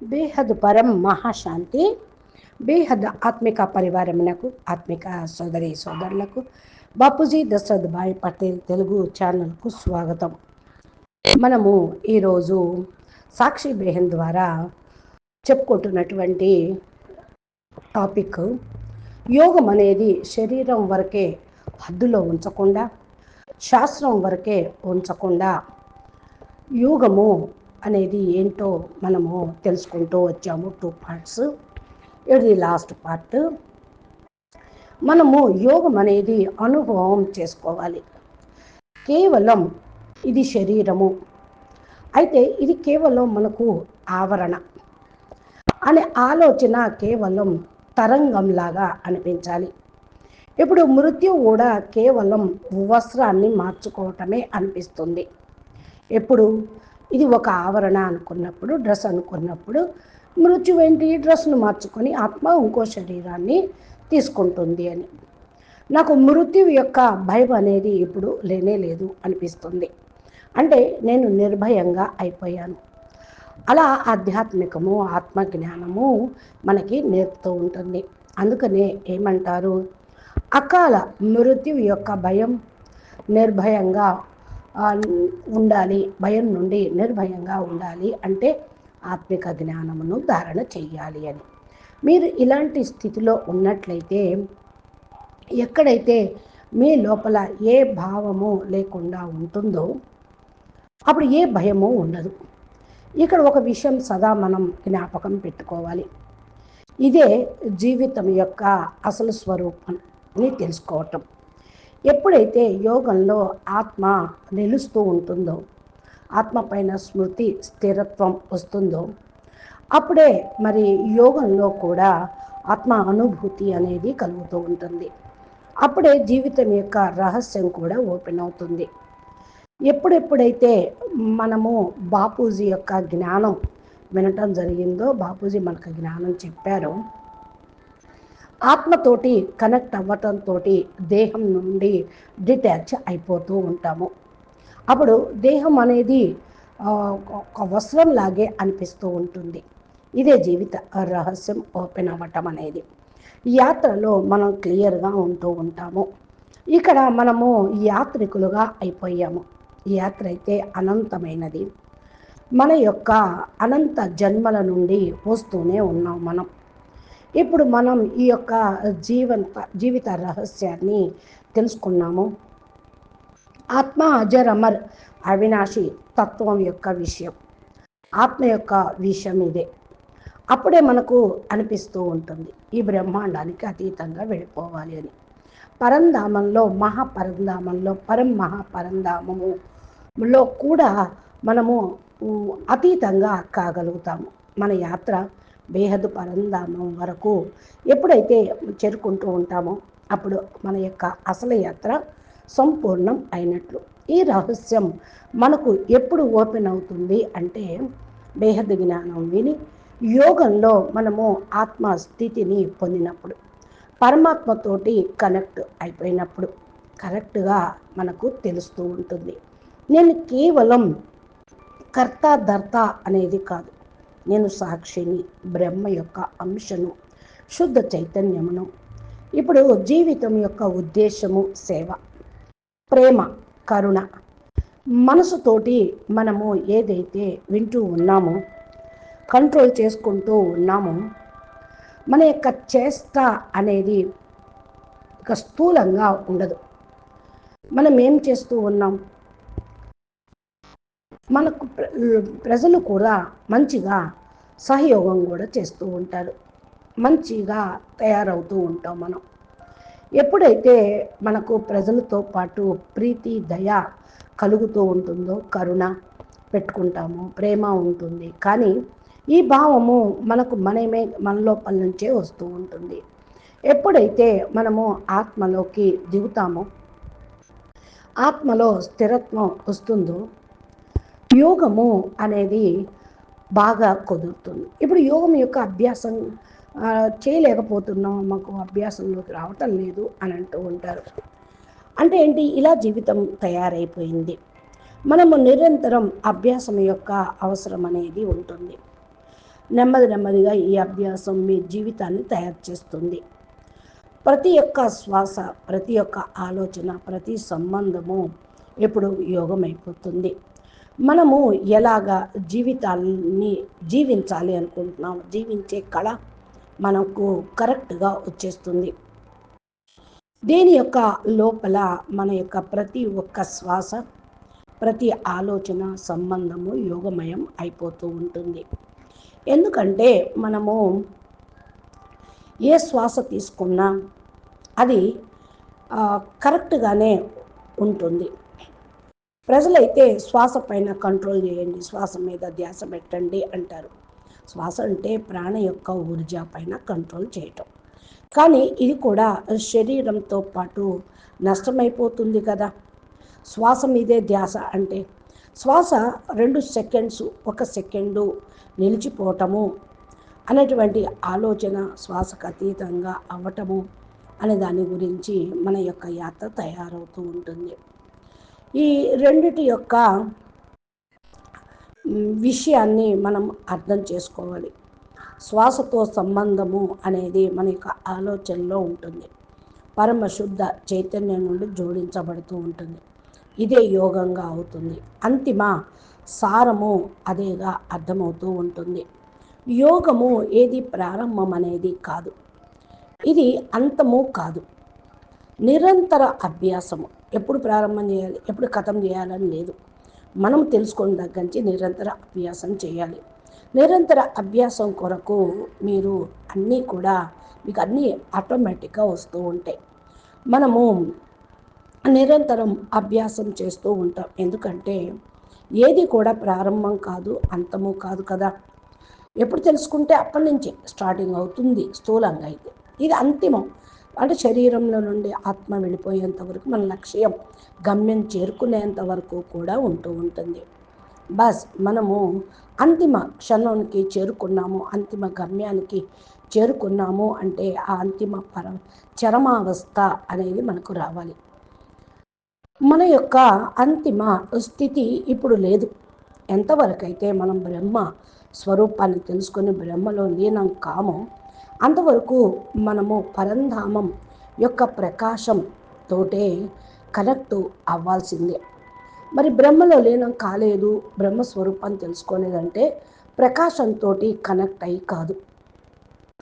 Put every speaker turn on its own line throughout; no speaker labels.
బేహద్ పరం మహాశాంతి బేహద్ ఆత్మిక పరివారమునకు ఆత్మిక సోదరి సోదరులకు బాపూజీ దశరథ్ భాయ్ పటేల్ తెలుగు ఛానల్కు స్వాగతం. మనము ఈరోజు సాక్షి బేహన్ ద్వారా చెప్పుకుంటున్నటువంటి టాపిక్ యోగం అనేది శరీరం వరకే హద్దులో ఉంచకుండా శాస్త్రం వరకే ఉంచకుండా యోగము అనేది ఏంటో మనము తెలుసుకుంటూ వచ్చాము. టూ పార్ట్స్ ఇది లాస్ట్ పార్ట్ మనము యోగం అనేది అనుభవం చేసుకోవాలి. కేవలం ఇది శరీరము. అయితే ఇది కేవలం మనకు ఆవరణ అనే ఆలోచన కేవలం తరంగంలాగా అనిపించాలి. ఇప్పుడు మృత్యు కూడా కేవలం వస్త్రాన్ని మార్చుకోవటమే అనిపిస్తుంది. ఎప్పుడు? ఇది ఒక ఆవరణ అనుకున్నప్పుడు డ్రెస్ అనుకున్నప్పుడు మృత్యు ఏంటి డ్రెస్ను మార్చుకొని ఆత్మ ఇంకో శరీరాన్ని తీసుకుంటుంది అని. నాకు మృత్యు యొక్క భయం అనేది ఇప్పుడు లేనే లేదు అనిపిస్తుంది. అంటే నేను నిర్భయంగా అయిపోయాను. అలా ఆధ్యాత్మికము ఆత్మజ్ఞానము మనకి నేర్పుతూ ఉంటుంది. అందుకనే ఏమంటారు? అకాల మృత్యు యొక్క భయం నిర్భయంగా ఉండాలి భయం నుండి నిర్భయంగా ఉండాలి అంటే ఆత్మిక జ్ఞానమును ధారణ చెయ్యాలి అని. మీరు ఇలాంటి స్థితిలో ఉన్నట్లయితే ఎక్కడైతే మీ లోపల ఏ భావము లేకుండా ఉంటుందో అప్పుడు ఏ భయము ఉండదు. ఇక్కడ ఒక విషయం సదా మనం జ్ఞాపకం పెట్టుకోవాలి. ఇదే జీవితం యొక్క అసలు స్వరూపాన్ని తెలుసుకోవటం. ఎప్పుడైతే యోగంలో ఆత్మ నిలుస్తూ ఉంటుందో ఆత్మ పైన స్మృతి స్థిరత్వం వస్తుందో అప్పుడే మరి యోగంలో కూడా ఆత్మ అనుభూతి అనేది కలుగుతూ ఉంటుంది. అప్పుడే జీవితం యొక్క రహస్యం కూడా ఓపెన్ అవుతుంది. ఎప్పుడెప్పుడైతే మనము బాపూజీ యొక్క జ్ఞానం వినటం జరిగిందో బాపూజీ మనకు జ్ఞానం చెప్పారో ఆత్మతోటి కనెక్ట్ అవ్వటంతో దేహం నుండి డిటాచ్ అయిపోతూ ఉంటాము. అప్పుడు దేహం అనేది ఒక వస్త్రం లాగే అనిపిస్తూ ఉంటుంది. ఇదే జీవిత రహస్యం ఓపెన్ అవ్వటం అనేది. యాత్రలో మనం క్లియర్గా ఉంటూ ఉంటాము. ఇక్కడ మనము యాత్రికులుగా అయిపోయాము. యాత్ర అయితే అనంతమైనది. మన యొక్క అనంత జన్మల నుండి వస్తూనే ఉన్నాం మనం. ఇప్పుడు మనం ఈ యొక్క జీవంత జీవిత రహస్యాన్ని తెలుసుకున్నాము. ఆత్మ అజర్ అమర్ అవినాశి తత్వం యొక్క విషయం. ఆత్మ యొక్క విషయం ఇదే. అప్పుడే మనకు అనిపిస్తూ ఉంటుంది ఈ బ్రహ్మాండానికి అతీతంగా వెళ్ళిపోవాలి అని. పరంధామంలో మహాపరంధామంలో పరం మహాపరంధామములో కూడా మనము అతీతంగా కాగలుగుతాము. మన యాత్ర బేహద్ పరంధామం వరకు ఎప్పుడైతే చేరుకుంటూ ఉంటామో అప్పుడు మన యొక్క అసలు యాత్ర సంపూర్ణం అయినట్లు. ఈ రహస్యం మనకు ఎప్పుడు ఓపెన్ అవుతుంది అంటే బేహద్ జ్ఞానం విని యోగంలో మనము ఆత్మ స్థితిని పొందినప్పుడు పరమాత్మతోటి కనెక్ట్ అయిపోయినప్పుడు కరెక్ట్గా మనకు తెలుస్తూ ఉంటుంది. నేను కేవలం కర్త ధర్త అనేది కాదు. నేను సాక్షిని బ్రహ్మ యొక్క అంశను శుద్ధ చైతన్యమును. ఇప్పుడు జీవితం యొక్క ఉద్దేశము సేవ ప్రేమ కరుణ. మనసుతోటి మనము ఏదైతే వింటూ ఉన్నామో కంట్రోల్ చేసుకుంటూ ఉన్నామో మన యొక్క చేష్ట అనేది ఇక స్థూలంగా ఉండదు. మనం ఏం చేస్తూ ఉన్నాం? మనకు ప్రజలు కూడా మంచిగా సహయోగం కూడా చేస్తూ ఉంటారు. మంచిగా తయారవుతూ ఉంటాం మనం. ఎప్పుడైతే మనకు ప్రజలతో పాటు ప్రీతి దయ కలుగుతూ ఉంటుందో కరుణ పెట్టుకుంటాము ప్రేమ ఉంటుంది. కానీ ఈ భావము మనకు మనమే మన లోపల నుంచే వస్తూ ఉంటుంది. ఎప్పుడైతే మనము ఆత్మలోకి దిగుతామో ఆత్మలో స్థిరత్వం వస్తుందో యోగము అనేది బాగా కుదురుతుంది. ఇప్పుడు యోగం యొక్క అభ్యాసం చేయలేకపోతున్నాం మాకు అభ్యాసంలోకి రావటం లేదు అని అంటూ ఉంటారు. అంటే ఏంటి? ఇలా జీవితం తయారైపోయింది. మనము నిరంతరం అభ్యాసం యొక్క అవసరం అనేది ఉంటుంది. నెమ్మది నెమ్మదిగా ఈ అభ్యాసం మీ జీవితాన్ని తయారు చేస్తుంది. ప్రతి ఒక్క శ్వాస ప్రతి ఒక్క ఆలోచన ప్రతి సంబంధము ఎప్పుడు యోగం అయిపోతుంది మనము ఎలాగా జీవితాన్ని జీవించాలి అనుకుంటున్నాం? జీవించే కళ మనకు కరెక్ట్గా వచ్చేస్తుంది. దేని యొక్క లోపల మన యొక్క ప్రతి ఒక్క శ్వాస ప్రతి ఆలోచన సంబంధము యోగమయం అయిపోతూ ఉంటుంది. ఎందుకంటే మనము ఏ శ్వాస తీసుకున్నా అది కరెక్ట్గానే ఉంటుంది. ప్రజలైతే శ్వాస పైన కంట్రోల్ చేయండి శ్వాస మీద ధ్యాస పెట్టండి అంటారు. శ్వాస అంటే ప్రాణ యొక్క ఊర్జ పైన కంట్రోల్ చేయటం. కానీ ఇది కూడా శరీరంతో పాటు నష్టమైపోతుంది కదా. శ్వాస మీదే ధ్యాస అంటే శ్వాస రెండు సెకండ్స్ ఒక సెకండు నిలిచిపోవటము అనేటువంటి ఆలోచన శ్వాసకు అతీతంగా అవ్వటము అనే దాని గురించి మన యొక్క యాత్ర తయారవుతూ ఉంటుంది. ఈ రెండిటి యొక్క విషయాన్ని మనం అర్థం చేసుకోవాలి. శ్వాసతో సంబంధము అనేది మన యొక్క ఆలోచనలో ఉంటుంది. పరమశుద్ధ చైతన్యం నుండి జోడించబడుతూ ఉంటుంది. ఇదే యోగంగా అవుతుంది. అంతిమ సారము అదేగా అర్థమవుతూ ఉంటుంది. యోగము ఏది ప్రారంభం అనేది కాదు. ఇది అంతము కాదు. నిరంతర అభ్యాసము. ఎప్పుడు ప్రారంభం చేయాలి ఎప్పుడు కథం చేయాలని లేదు. మనం తెలుసుకున్న దగ్గర నుంచి నిరంతర అభ్యాసం చేయాలి. నిరంతర అభ్యాసం కొరకు మీరు అన్నీ కూడా మీకు అన్నీ ఆటోమేటిక్గా వస్తూ ఉంటాయి. మనము నిరంతరం అభ్యాసం చేస్తూ ఉంటాం. ఎందుకంటే ఏది కూడా ప్రారంభం కాదు అంతము కాదు కదా. ఎప్పుడు తెలుసుకుంటే అప్పటి నుంచి స్టార్టింగ్ అవుతుంది స్థూలంగా అయితే. ఇది అంతిమం. అంటే శరీరంలో నుండి ఆత్మ వెళ్ళిపోయేంత వరకు మన లక్ష్యం గమ్యం చేరుకునేంత వరకు కూడా ఉంటూ ఉంటుంది. బస్ మనము అంతిమ క్షణానికి చేరుకున్నాము అంతిమ గమ్యానికి చేరుకున్నాము అంటే ఆ అంతిమ పర చరమావస్థ అనేది మనకు రావాలి. మన యొక్క అంతిమ స్థితి ఇప్పుడు లేదు. ఎంతవరకైతే మనం బ్రహ్మ స్వరూపాన్ని తెలుసుకొని బ్రహ్మలో లీనం కామో అంతవరకు మనము పరంధామం యొక్క ప్రకాశం తోటే కనెక్ట్ అవ్వాల్సిందే. మరి బ్రహ్మలో లీనం కాలేదు బ్రహ్మస్వరూపాన్ని తెలుసుకోలేదంటే ప్రకాశంతో కనెక్ట్ అయ్యి కాదు.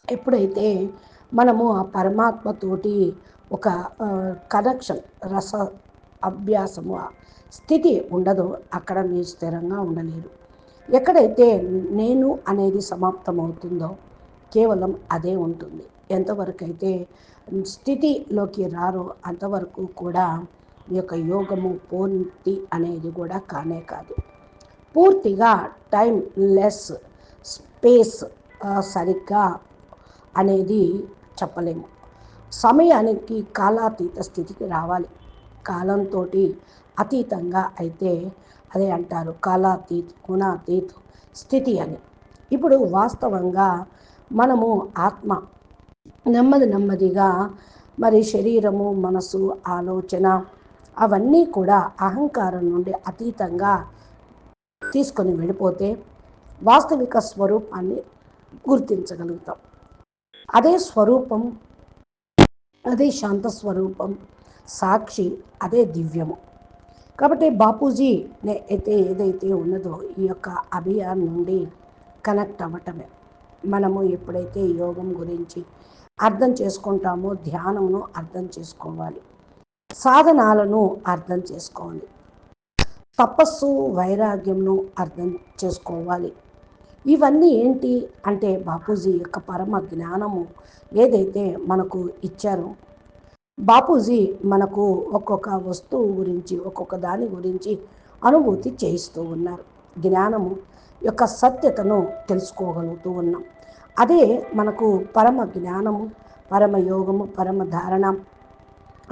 ఎప్పుడైతే మనము ఆ పరమాత్మతోటి ఒక కనెక్షన్ రస అభ్యాసము స్థితి ఉండదో అక్కడ మీరు స్థిరంగా ఉండలేరు. ఎక్కడైతే నేను అనేది సమాప్తమవుతుందో కేవలం అదే ఉంటుంది. ఎంతవరకు అయితే స్థితిలోకి రారో అంతవరకు కూడా ఈ యొక్క యోగము పూర్తి అనేది కూడా కానే కాదు. పూర్తిగా టైం లెస్ స్పేస్ సరిగ్గా అనేది చెప్పలేము. సమయానికి కాలాతీత స్థితికి రావాలి. కాలంతో అతీతంగా అయితే అదే అంటారు కాలాతీత్ గుణాతీత్ స్థితి అని. ఇప్పుడు వాస్తవంగా మనము ఆత్మ. నెమ్మది నెమ్మదిగా మరి శరీరము మనసు ఆలోచన అవన్నీ కూడా అహంకారం నుండి అతీతంగా తీసుకొని వెళ్ళిపోతే వాస్తవిక స్వరూపాన్ని గుర్తించగలుగుతాం. అదే స్వరూపం అదే శాంత స్వరూపం సాక్షి అదే దివ్యము. కాబట్టి బాపూజీ అయితే ఏదైతే ఉన్నదో ఈ యొక్క అభియాన్ నుండి కనెక్ట్ అవ్వటమే. మనము ఎప్పుడైతే యోగం గురించి అర్థం చేసుకుంటామో ధ్యానమును అర్థం చేసుకోవాలి. సాధనాలను అర్థం చేసుకోవాలి. తపస్సు వైరాగ్యంను అర్థం చేసుకోవాలి. ఇవన్నీ ఏంటి అంటే బాపూజీ యొక్క పరమ జ్ఞానము ఏదైతే మనకు ఇచ్చారో బాపూజీ మనకు ఒక్కొక్క వస్తువు గురించి ఒక్కొక్క దాని గురించి అనుభూతి చేయిస్తూ ఉన్నారు. జ్ఞానము యొక్క సత్యతను తెలుసుకోగలుగుతూ ఉన్నాం. అదే మనకు పరమ జ్ఞానము పరమ యోగము పరమ ధారణ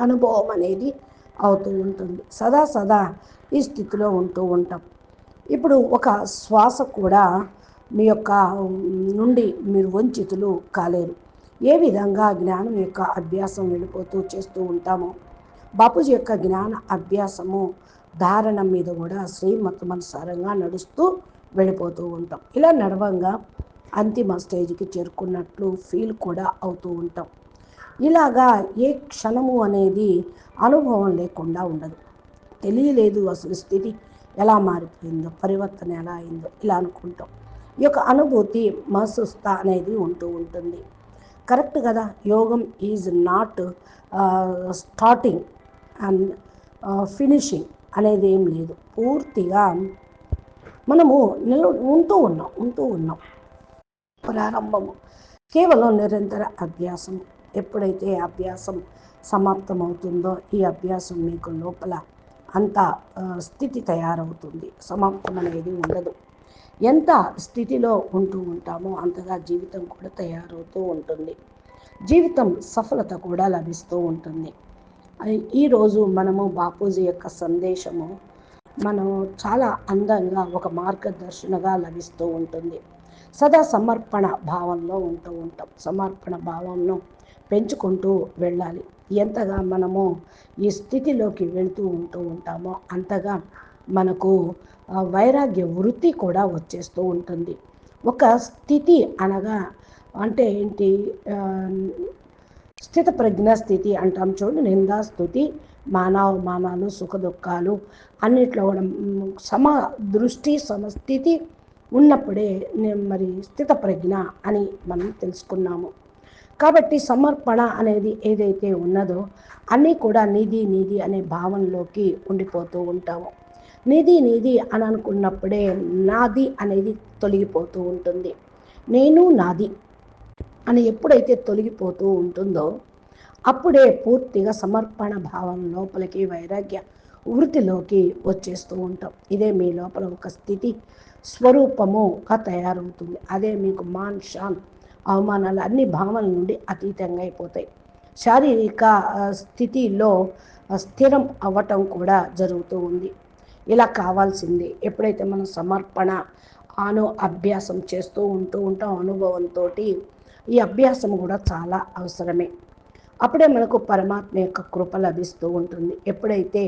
అనుభవం అనేది అవుతూ ఉంటుంది. సదా సదా ఈ స్థితిలో ఉంటూ ఉంటాం. ఇప్పుడు ఒక శ్వాస కూడా మీ యొక్క నుండి మీరు వంచితులు కాలేరు. ఏ విధంగా జ్ఞానం యొక్క అభ్యాసం వెళ్ళిపోతూ చేస్తూ ఉంటామో బాపూజీ యొక్క జ్ఞాన అభ్యాసము ధారణ మీద కూడా శ్రీమతమనుసారంగా నడుస్తూ వెళ్ళిపోతూ ఉంటాం. ఇలా నడవంగా అంతిమ స్టేజ్కి చేరుకున్నట్లు ఫీల్ కూడా అవుతూ ఉంటాం. ఇలాగా ఏ క్షణము అనేది అనుభవం లేకుండా ఉండదు. తెలియలేదు అసలు స్థితి ఎలా మారిపోయిందో పరివర్తన ఎలా అయిందో ఇలా అనుకుంటాం. ఈ యొక్క అనుభూతి మహసుస్తా అనేది ఉంటూ ఉంటుంది. కరెక్ట్ కదా? యోగం is not starting and finishing అనేది ఏం లేదు. పూర్తిగా మనము నిల ఉంటూ ఉన్నాం ఉంటూ ఉన్నాం. ప్రారంభము. కేవలం నిరంతర అభ్యాసం. ఎప్పుడైతే అభ్యాసం సమాప్తమవుతుందో ఈ అభ్యాసం మీకు లోపల అంత స్థితి తయారవుతుంది. సమాప్తం అనేది ఉండదు. ఎంత స్థితిలో ఉంటూ ఉంటామో అంతగా జీవితం కూడా తయారవుతూ ఉంటుంది. జీవితం సఫలత కూడా లభిస్తూ ఉంటుంది. ఈరోజు మనము బాపూజీ యొక్క సందేశము మనం చాలా అందంగా ఒక మార్గదర్శనగా లభిస్తూ ఉంటుంది. సదా సమర్పణ భావంలో ఉంటూ ఉంటాం. సమర్పణ భావంను పెంచుకుంటూ వెళ్ళాలి. ఎంతగా మనము ఈ స్థితిలోకి వెళుతూ ఉంటూ ఉంటామో అంతగా మనకు వైరాగ్య వృత్తి కూడా వచ్చేస్తూ ఉంటుంది. ఒక స్థితి అనగా అంటే ఏంటి స్థిత ప్రజ్ఞ స్థితి అంటాం చూడండి నిందా స్థుతి మానవమానాలు సుఖ దుఃఖాలు అన్నిట్లో కూడా సమ దృష్టి సమస్థితి ఉన్నప్పుడే మరి స్థిత ప్రజ్ఞ అని మనం తెలుసుకున్నాము. కాబట్టి సమర్పణ అనేది ఏదైతే ఉన్నదో అన్నీ కూడా నిధి నిధి అనే భావనలోకి ఉండిపోతూ ఉంటాము నిధి నిధి అని అనుకున్నప్పుడే నాది అనేది తొలగిపోతూ ఉంటుంది. నేను నాది అని ఎప్పుడైతే తొలగిపోతూ ఉంటుందో అప్పుడే పూర్తిగా సమర్పణ భావం లోపలికి వైరాగ్య వృత్తిలోకి వచ్చేస్తూ ఉంటాం. ఇదే మీ లోపల ఒక స్థితి స్వరూపముగా తయారవుతుంది. అదే మీకు మాన్ షాన్ అవమానాలు అన్ని భావనల నుండి అతీతంగా అయిపోతాయి. శారీరక స్థితిలో స్థిరం అవ్వటం కూడా జరుగుతూ ఉంది. ఇలా కావాల్సింది. ఎప్పుడైతే మనం సమర్పణ అను అభ్యాసం చేస్తూ ఉంటూ ఉంటాం అనుభవంతో ఈ అభ్యాసం కూడా చాలా అవసరమే. అప్పుడే మనకు పరమాత్మ యొక్క కృప లభిస్తూ ఉంటుంది. ఎప్పుడైతే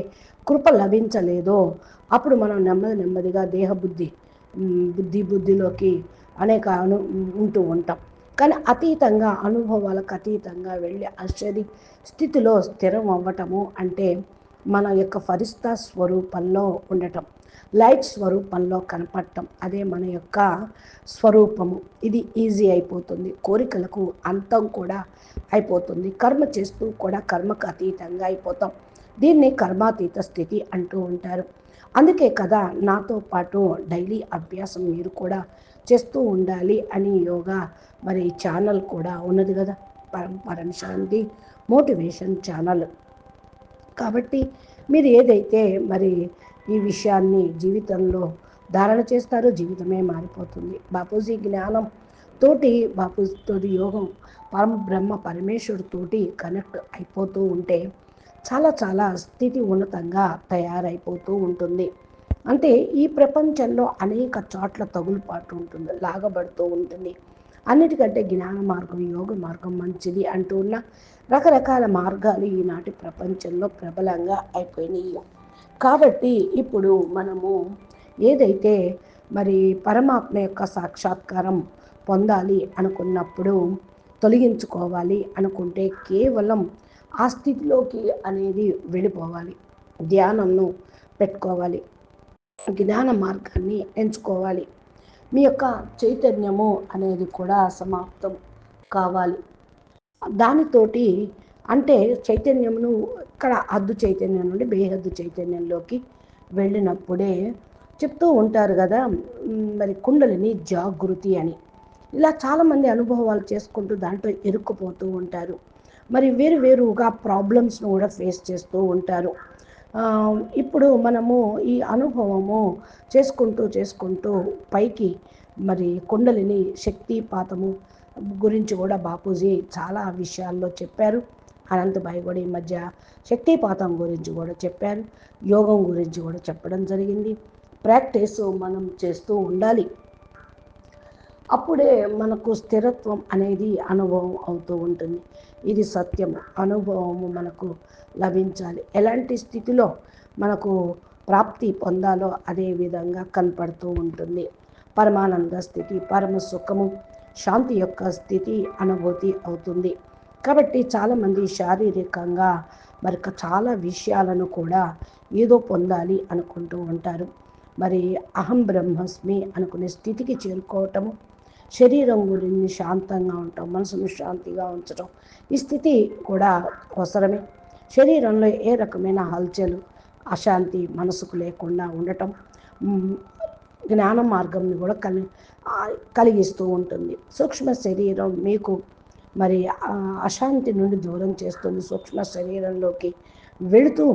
కృప లభించలేదో అప్పుడు మనం నెమ్మది నెమ్మదిగా దేహబుద్ధి బుద్ధి బుద్ధిలోకి అనేక అను ఉంటూ ఉంటాం. కానీ అతీతంగా అనుభవాలకు అతీతంగా వెళ్ళి ఆశ్చర్య స్థితిలో స్థిరం అవ్వటము అంటే మన యొక్క ఫరిస్తా స్వరూపంలో ఉండటం. లైట్ స్వరూపంలో కనపడటం అదే మన యొక్క స్వరూపము. ఇది ఈజీ అయిపోతుంది. కోరికలకు అంతం కూడా అయిపోతుంది. కర్మ చేస్తూ కూడా కర్మకు అతీతంగా అయిపోతాం. దీన్ని కర్మాతీత స్థితి అంటూ ఉంటారు. అందుకే కదా నాతో పాటు డైలీ అభ్యాసం మీరు కూడా చేస్తూ ఉండాలి అని యోగా మరి ఛానల్ కూడా ఉన్నది కదా. పరం శాంతి మోటివేషన్ ఛానల్. కాబట్టి మీరు ఏదైతే మరి ఈ విషయాన్ని జీవితంలో ధారణ చేస్తారు. జీవితమే మారిపోతుంది. బాపూజీ జ్ఞానం తోటి బాపూజీతోటి యోగం పరమ బ్రహ్మ పరమేశ్వరుతోటి కనెక్ట్ అయిపోతూ ఉంటే చాలా చాలా స్థితి ఉన్నతంగా తయారైపోతూ ఉంటుంది. అంటే ఈ ప్రపంచంలో అనేక చోట్ల తగులుపాటు ఉంటుంది లాగబడుతూ ఉంటుంది. అన్నిటికంటే జ్ఞాన మార్గం యోగ మార్గం మంచిది అంటూ ఉన్న రకరకాల మార్గాలు ఈనాటి ప్రపంచంలో ప్రబలంగా అయిపోయినాయి. కాబట్టి ఇప్పుడు మనము ఏదైతే మరి పరమాత్మ యొక్క సాక్షాత్కారం పొందాలి అనుకున్నప్పుడు తొలగించుకోవాలి అనుకుంటే కేవలం ఆ స్థితిలోకి అనేది వెళ్ళిపోవాలి. ధ్యానంను పెట్టుకోవాలి. జ్ఞాన మార్గాన్ని ఎంచుకోవాలి. మీ యొక్క చైతన్యము అనేది కూడా సమాప్తం కావాలి. దానితోటి అంటే చైతన్యమును అక్కడ అద్దు చైతన్యం నుండి బేహద్దు చైతన్యంలోకి వెళ్ళినప్పుడే చెప్తూ ఉంటారు కదా మరి కుండలిని జాగృతి అని. ఇలా చాలామంది అనుభవాలు చేసుకుంటూ దాంట్లో ఇరుక్కుపోతూ ఉంటారు. మరి వేరు వేరుగా ప్రాబ్లమ్స్ను కూడా ఫేస్ చేస్తూ ఉంటారు. ఇప్పుడు మనము ఈ అనుభవము చేసుకుంటూ చేసుకుంటూ పైకి మరి కుండలిని శక్తిపాతము గురించి కూడా బాపూజీ చాలా విషయాల్లో చెప్పారు. అనంతబాయి కూడా ఈ మధ్య శక్తిపాతం గురించి కూడా చెప్పారు. యోగం గురించి కూడా చెప్పడం జరిగింది. ప్రాక్టీస్ మనం చేస్తూ ఉండాలి. అప్పుడే మనకు స్థిరత్వం అనేది అనుభవం అవుతూ ఉంటుంది. ఇది సత్యం. అనుభవము మనకు లభించాలి. ఎలాంటి స్థితిలో మనకు ప్రాప్తి పొందాలో అదే విధంగా కనపడుతూ ఉంటుంది. పరమానంద స్థితి పరమ సుఖము శాంతి యొక్క స్థితి అనుభూతి అవుతుంది. కాబట్టి చాలామంది శారీరకంగా మరి చాలా విషయాలను కూడా ఏదో పొందాలి అనుకుంటూ ఉంటారు. మరి అహం బ్రహ్మస్మి అనుకునే స్థితికి చేరుకోవటము శరీరం గురించి శాంతంగా ఉండటం మనసును శాంతిగా ఉంచడం ఈ స్థితి కూడా అవసరమే. శరీరంలో ఏ రకమైన హల్చలు అశాంతి మనసుకు లేకుండా ఉండటం జ్ఞాన మార్గంని కూడా కలి కలిగిస్తూ ఉంటుంది. సూక్ష్మ శరీరం మీకు మరి అశాంతి నుండి దూరం చేస్తుంది సూక్ష్మ శరీరంలోకి. వెళుతూ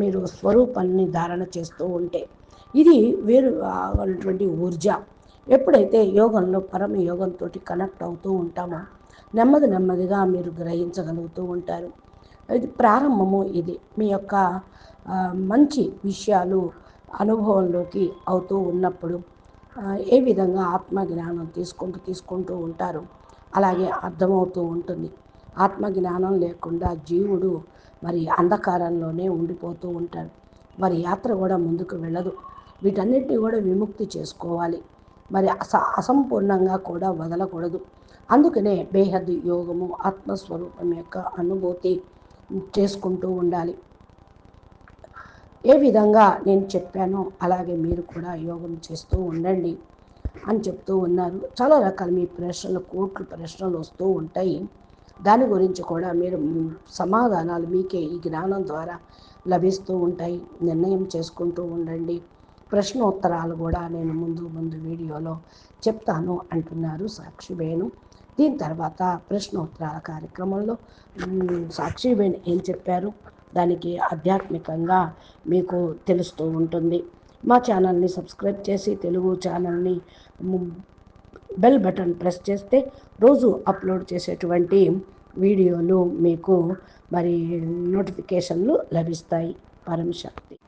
మీరు స్వరూపాన్ని ధారణ చేస్తూ ఉంటే ఇది వేరు అటువంటి ఊర్జ. ఎప్పుడైతే యోగంలో పరమ యోగంతో కనెక్ట్ అవుతూ ఉంటామో నెమ్మది నెమ్మదిగా మీరు గ్రహించగలుగుతూ ఉంటారు. ఇది ప్రారంభము ఇది. మీ యొక్క మంచి విషయాలు అనుభవంలోకి అవుతూ ఉన్నప్పుడు ఏ విధంగా ఆత్మజ్ఞానం తీసుకుంటూ తీసుకుంటూ ఉంటారు? అలాగే అర్థమవుతూ ఉంటుంది. ఆత్మజ్ఞానం లేకుండా జీవుడు మరి అంధకారంలోనే ఉండిపోతూ ఉంటాడు. మరి యాత్ర కూడా ముందుకు వెళ్ళదు. వీటన్నిటిని కూడా విముక్తి చేసుకోవాలి. మరి అస అసంపూర్ణంగా కూడా వదలకూడదు. అందుకనే బేహద్ యోగము ఆత్మస్వరూపం యొక్క అనుభూతి చేసుకుంటూ ఉండాలి. ఏ విధంగా నేను చెప్పానో అలాగే మీరు కూడా యోగం చేస్తూ ఉండండి. అని చెప్తూ ఉన్నారు. చాలా రకాల మీ ప్రశ్నలు కోట్లు ప్రశ్నలు వస్తూ ఉంటాయి. దాని గురించి కూడా మీరు సమాధానాలు మీకే ఈ జ్ఞానం ద్వారా లభిస్తూ ఉంటాయి. నిర్ణయం చేసుకుంటూ ఉండండి. ప్రశ్నోత్తరాలు కూడా నేను ముందు ముందు వీడియోలో చెప్తాను అంటున్నారు సాక్షిబేను దీని తర్వాత ప్రశ్నోత్తరాల కార్యక్రమంలో సాక్షిబేన్ ఏం చెప్పారు? దానికి ఆధ్యాత్మికంగా మీకు తెలుస్తూ ఉంటుంది. మా ఛానల్ని సబ్స్క్రైబ్ చేసి తెలుగు ఛానల్ని బెల్ బటన్ ప్రెస్ చేస్తే రోజు అప్లోడ్ చేసేటువంటి వీడియోలు మీకు మరి నోటిఫికేషన్లు లభిస్తాయి. పరమశక్తి.